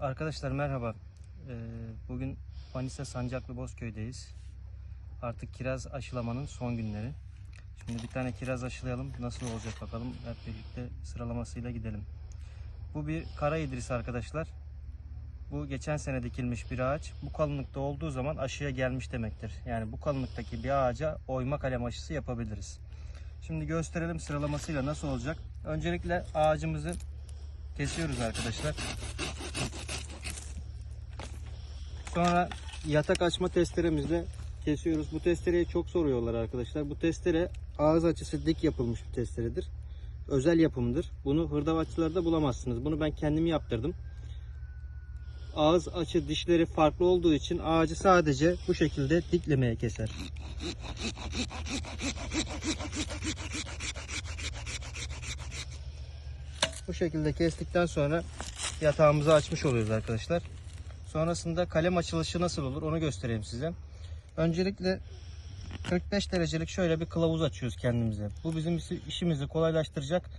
Arkadaşlar merhaba. Ee, bugün Manisa Sancaklı Bozköy'deyiz. Artık kiraz aşılamanın son günleri. Şimdi bir tane kiraz aşılayalım. Nasıl olacak bakalım. Hep birlikte sıralamasıyla gidelim. Bu bir kara idris arkadaşlar. Bu geçen sene dikilmiş bir ağaç. Bu kalınlıkta olduğu zaman aşıya gelmiş demektir. Yani bu kalınlıktaki bir ağaca oyma kalem aşısı yapabiliriz. Şimdi gösterelim sıralamasıyla nasıl olacak. Öncelikle ağacımızı kesiyoruz arkadaşlar. Sonra yatak açma testeremizle kesiyoruz. Bu testereyi çok soruyorlar arkadaşlar. Bu testere ağız açısı dik yapılmış bir testeredir. Özel yapımdır. Bunu hırdavatçılarda bulamazsınız. Bunu ben kendim yaptırdım. Ağız açı dişleri farklı olduğu için ağacı sadece bu şekilde diklemeye keser. Bu şekilde kestikten sonra yatağımızı açmış oluyoruz arkadaşlar. Sonrasında kalem açılışı nasıl olur onu göstereyim size. Öncelikle 45 derecelik şöyle bir kılavuz açıyoruz kendimize. Bu bizim işimizi kolaylaştıracak.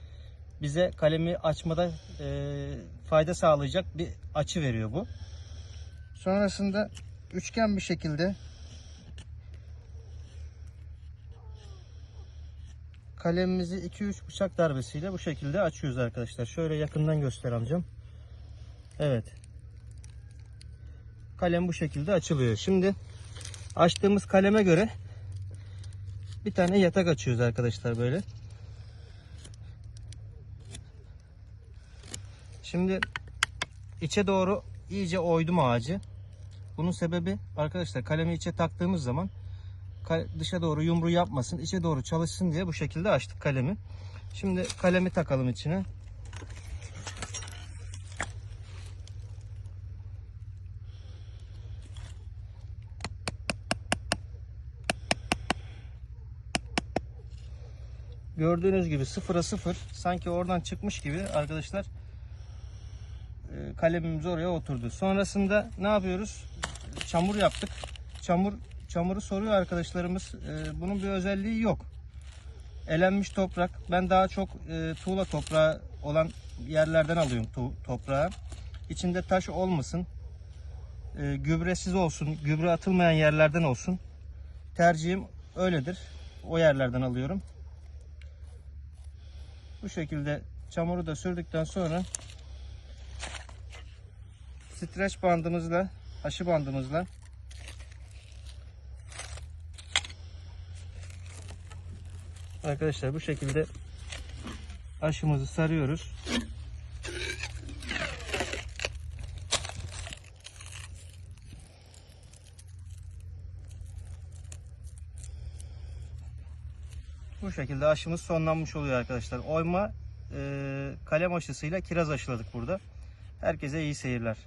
Bize kalemi açmada e, fayda sağlayacak bir açı veriyor bu. Sonrasında üçgen bir şekilde kalemimizi 2-3 bıçak darbesiyle bu şekilde açıyoruz arkadaşlar. Şöyle yakından göster amcam. Evet. Kalem bu şekilde açılıyor. Şimdi açtığımız kaleme göre bir tane yatak açıyoruz arkadaşlar böyle. Şimdi içe doğru iyice oydum ağacı. Bunun sebebi arkadaşlar kalemi içe taktığımız zaman dışa doğru yumru yapmasın, içe doğru çalışsın diye bu şekilde açtık kalemi. Şimdi kalemi takalım içine. Gördüğünüz gibi sıfıra sıfır sanki oradan çıkmış gibi arkadaşlar e, kalemimiz oraya oturdu. Sonrasında ne yapıyoruz? Çamur yaptık. Çamur çamuru soruyor arkadaşlarımız. E, bunun bir özelliği yok. Elenmiş toprak. Ben daha çok e, tuğla toprağı olan yerlerden alıyorum toprağı. İçinde taş olmasın. Gübresiz olsun. Gübre atılmayan yerlerden olsun. Tercihim öyledir. O yerlerden alıyorum. Bu şekilde çamuru da sürdükten sonra streç bandımızla, aşı bandımızla Arkadaşlar bu şekilde aşımızı sarıyoruz. Bu şekilde aşımız sonlanmış oluyor arkadaşlar. Oyma e, kalem aşısıyla kiraz aşıladık burada. Herkese iyi seyirler.